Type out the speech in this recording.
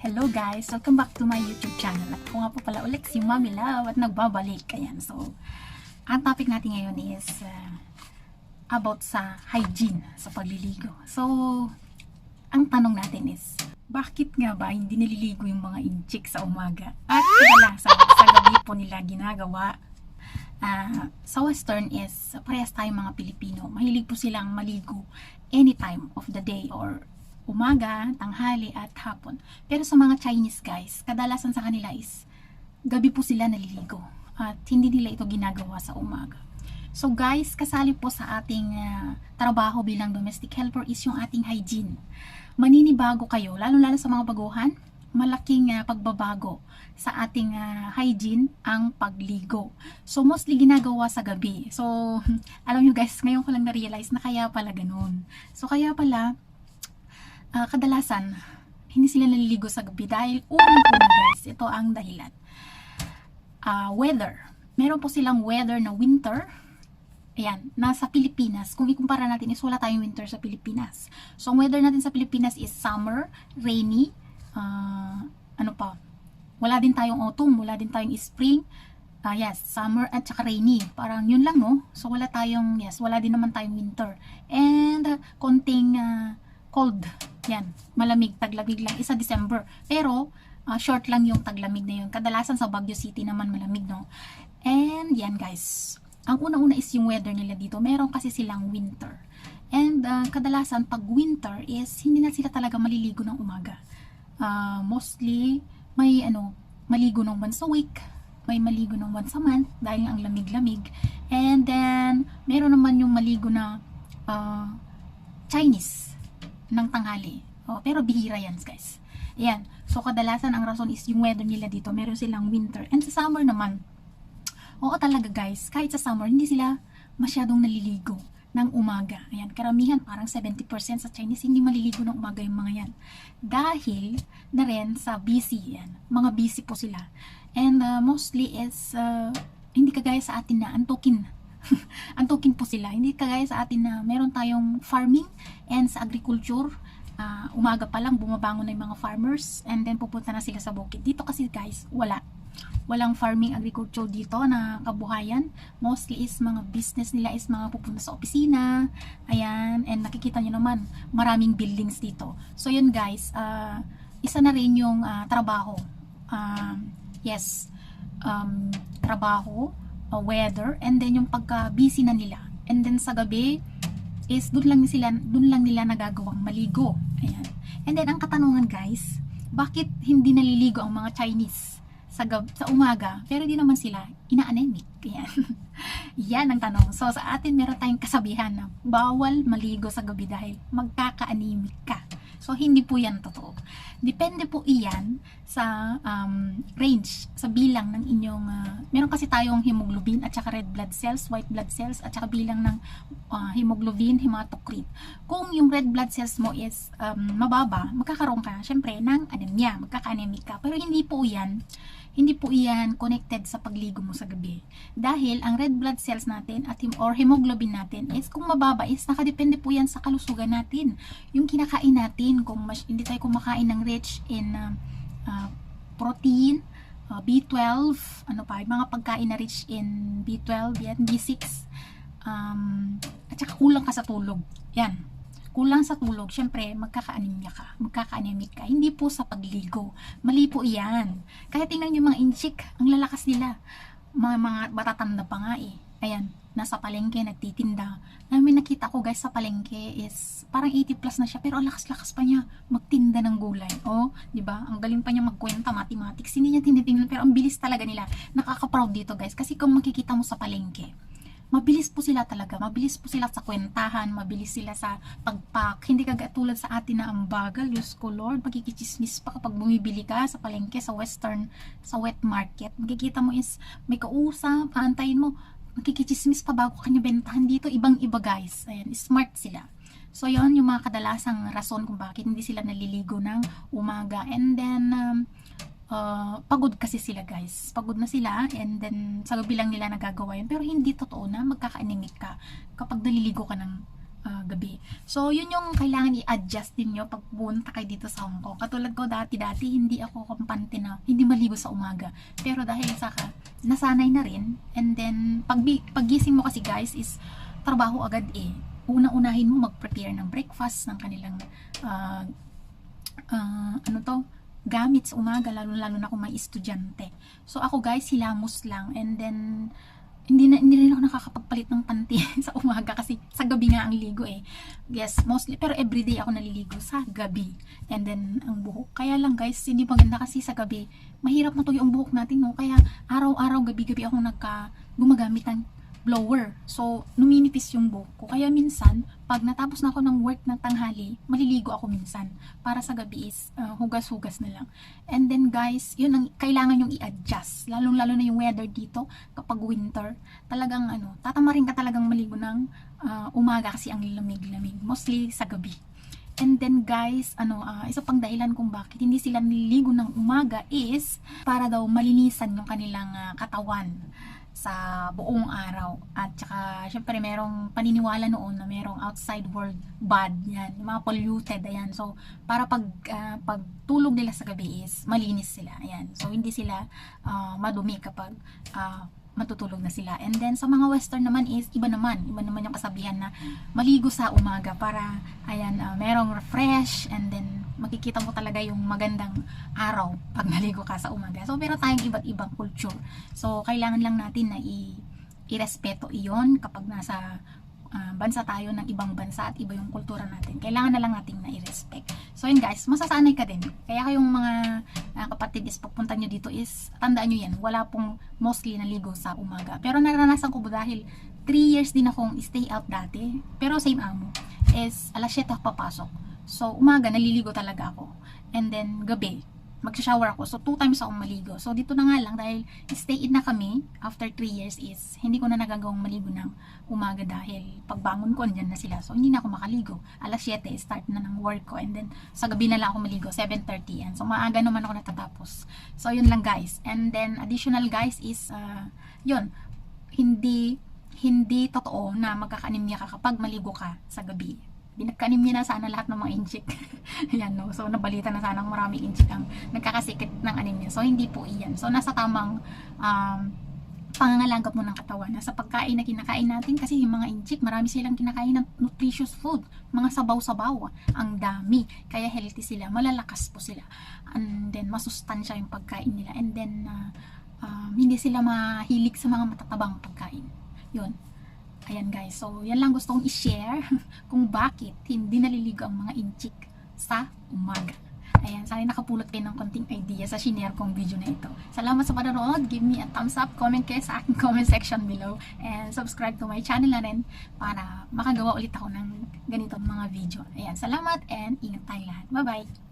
Hello guys! Welcome back to my YouTube channel. At ako nga po pala ulit si Mami Love at nagbabalik. Ayan, so, ang topic natin ngayon is uh, about sa hygiene sa pagliligo. So, ang tanong natin is, bakit nga ba hindi naliligo yung mga inchik sa umaga? At kadalasan sa gabi po nila ginagawa. Ah, sa western is, parehas tayong mga Pilipino. Mahilig po silang maligo anytime of the day or umaga, tanghali at hapon. Pero sa mga Chinese guys, kadalasan sa kanila is gabi po sila naliligo at hindi nila ito ginagawa sa umaga. So guys, kasali po sa ating ah, trabaho bilang domestic helper is yung ating hygiene. Maninibago kayo, lalo-lalo sa mga baguhan, malaking ah, pagbabago sa ating ah, hygiene ang pagligo. So mostly ginagawa sa gabi. So alam nyo guys, ngayon ko lang na-realize na kaya pala ganun. So kaya pala, ah, kadalasan, hindi sila naliligo sa gabi dahil unang-una guys, ito ang dahilan. Ah, weather. Meron po silang weather na winter. Ayan, nasa Pilipinas. Kung ikumpara natin is wala tayong winter sa Pilipinas. So, ang weather natin sa Pilipinas is summer, rainy, ah, ano pa, wala din tayong autumn, wala din tayong spring, Ah, yes, summer at saka rainy. Parang yun lang, no? So, wala tayong, yes, wala din naman tayong winter. And, ah, konting ah, cold. Yan, malamig, taglamig lang. Isa December. Pero, ah, short lang yung taglamig na yun. Kadalasan sa Baguio City naman malamig, no? And, yan guys. Ang una-una is yung weather nila dito. Meron kasi silang winter. And, ah, kadalasan, pag winter is, hindi na sila talaga maliligo ng umaga. Ah, mostly, may ano, maligo ng once a week, may maligo ng once a month dahil ang lamig-lamig. And then, meron naman yung maligo na ah, Chinese ng tanghali. Oh, pero bihira yan, guys. Ayan. So, kadalasan ang rason is yung weather nila dito. Meron silang winter. And sa summer naman, oo talaga guys, kahit sa summer, hindi sila masyadong naliligo ng umaga. Ayan, karamihan, parang 70% sa Chinese, hindi maliligo ng umaga yung mga yan. Dahil na rin sa busy yan. Mga busy po sila. And uh, mostly is, uh, hindi kagaya sa atin na antukin. antukin po sila. Hindi kagaya sa atin na meron tayong farming and sa agriculture, ah, umaga pa lang bumabangon na yung mga farmers and then pupunta na sila sa bukid. Dito kasi guys, wala. Walang farming agriculture dito na kabuhayan. Mostly is mga business nila is mga pupunta sa opisina. Ayan. And nakikita nyo naman, maraming buildings dito. So yun guys, ah, isa na rin yung ah, trabaho. Um, yes, um, trabaho, uh, weather, and then yung pagka-busy na nila. And then sa gabi, is doon lang sila doon lang nila nagagawang maligo. Ayan. And then ang katanungan guys, bakit hindi naliligo ang mga Chinese sa gab sa umaga pero di naman sila ina-anemic? Ayan. Yan ang tanong. So sa atin meron tayong kasabihan na bawal maligo sa gabi dahil magkaka-anemic ka. So hindi po yan totoo. Depende po iyan sa um, range, sa bilang ng inyong, ah, meron kasi tayong hemoglobin at saka red blood cells, white blood cells, at saka bilang ng ah, hemoglobin, hematocrit. Kung yung red blood cells mo is um, mababa, magkakaroon ka, syempre, ng anemia, magkaka-anemic ka. Pero hindi po yan, hindi po iyan connected sa pagligo mo sa gabi. Dahil ang red blood cells natin at hem- or hemoglobin natin is kung mababa is nakadepende po yan sa kalusugan natin. Yung kinakain natin, kung mas, hindi tayo kumakain ng rich in uh, uh, protein, uh, B12, ano pa, mga pagkain na rich in B12, yan, B6, um, at saka kulang ka sa tulog. Yan. Kulang sa tulog, syempre, magkaka-anemia ka, magkaka-anemic ka. Hindi po sa pagligo. Mali po iyan. Kaya tingnan yung mga inchik, ang lalakas nila. Mga, mga batatanda pa nga eh. Ayan, nasa palengke, nagtitinda. Namin nakita ko guys sa palengke is parang 80 plus na siya pero ang lakas-lakas pa niya magtinda ng gulay. Oh, 'di ba? Ang galing pa niya magkwenta mathematics. Hindi niya tinitingnan pero ang bilis talaga nila. Nakaka-proud dito guys kasi kung makikita mo sa palengke, mabilis po sila talaga. Mabilis po sila sa kwentahan, mabilis sila sa pagpak. Hindi kagaya tulad sa atin na ang bagal, Diyos ko Lord, magkikichismis pa kapag bumibili ka sa palengke, sa western, sa wet market. Makikita mo is may kausap, aantayin mo, magkikichismis pa bago kanya bentahan dito. Ibang iba guys. Ayan, smart sila. So, yon yung mga kadalasang rason kung bakit hindi sila naliligo ng umaga. And then, um, uh, pagod kasi sila guys. Pagod na sila and then sa gabi lang nila nagagawa yun. Pero hindi totoo na magkaka-anemic ka kapag naliligo ka ng ah, gabi. So, yun yung kailangan i-adjust din nyo pag pumunta kayo dito sa Hong Kong. Katulad ko dati-dati, hindi ako kampante na hindi maligo sa umaga. Pero dahil sa ka, nasanay na rin. And then, pag, paggising mo kasi guys is trabaho agad eh. Una-unahin mo mag-prepare ng breakfast ng kanilang ah, ah, ano to, gamit sa umaga, lalo-lalo na kung may estudyante. So ako guys, hilamos lang and then hindi na hindi rin ako nakakapagpalit ng panty sa umaga kasi sa gabi nga ang ligo eh. Yes, mostly pero everyday ako naliligo sa gabi. And then ang buhok. Kaya lang guys, hindi maganda kasi sa gabi. Mahirap matuyo ang buhok natin no. Kaya araw-araw gabi-gabi ako nagka gumagamit ng blower. So, numinipis yung buhok ko. Kaya minsan, pag natapos na ako ng work ng tanghali, maliligo ako minsan. Para sa gabi is uh, hugas-hugas na lang. And then guys, yun ang kailangan yung i-adjust. Lalong-lalo na yung weather dito kapag winter. Talagang ano, tatamarin ka talagang maligo ng uh, umaga kasi ang lamig-lamig. Mostly sa gabi. And then guys, ano, ah, isa pang dahilan kung bakit hindi sila nililigo ng umaga is para daw malinisan yung kanilang ah, katawan sa buong araw. At saka, syempre, merong paniniwala noon na merong outside world bad yan. Yung mga polluted, ayan. So, para pag, ah, pag tulog nila sa gabi is malinis sila. Ayan. So, hindi sila ah, madumi kapag ah, matutulog na sila. And then, sa mga western naman is, iba naman. Iba naman yung kasabihan na maligo sa umaga para, ayan, ah, merong refresh and then makikita mo talaga yung magandang araw pag naligo ka sa umaga. So, meron tayong iba't ibang culture. So, kailangan lang natin na i- irespeto iyon kapag nasa ah, bansa tayo ng ibang bansa at iba yung kultura natin. Kailangan na lang natin na i-respect. So, yun guys, masasanay ka din. Kaya kayong mga ah, kapatid is pagpunta nyo dito is, tandaan nyo yan, wala pong mostly naligo sa umaga. Pero naranasan ko dahil 3 years din akong stay out dati. Pero same amo. Is alas 7 ako papasok. So, umaga, naliligo talaga ako. And then, gabi, magsha-shower ako. So, two times akong maligo. So, dito na nga lang, dahil stay in na kami, after 3 years is, hindi ko na nagagawang maligo ng umaga dahil pagbangon ko, andyan na sila. So, hindi na ako makaligo. Alas 7, start na ng work ko. And then, sa gabi na lang ako maligo, 7.30 yan. So, maaga naman ako natatapos. So, yun lang guys. And then, additional guys is, uh, yun, hindi, hindi totoo na magkakanemia ka kapag maligo ka sa gabi pinagkanim na sana lahat ng mga inchik. Ayan, no? So, nabalita na sana marami inchik ang nagkakasikit ng anemia. So, hindi po iyan. So, nasa tamang um, pangangalagap mo ng katawan. Nasa pagkain na kinakain natin kasi yung mga inchik, marami silang kinakain ng nutritious food. Mga sabaw-sabaw. Ang dami. Kaya healthy sila. Malalakas po sila. And then, masustansya yung pagkain nila. And then, uh, um, hindi sila mahilig sa mga matatabang pagkain. Yun. Ayan guys, so yan lang gusto kong i-share kung bakit hindi naliligo ang mga inchik sa umaga. Ayan, sana nakapulot kayo ng konting idea sa shinare kong video na ito. Salamat sa panonood. Give me a thumbs up, comment kayo sa aking comment section below, and subscribe to my channel na rin para makagawa ulit ako ng ganitong mga video. Ayan, salamat and ingat tayo lahat. Bye-bye!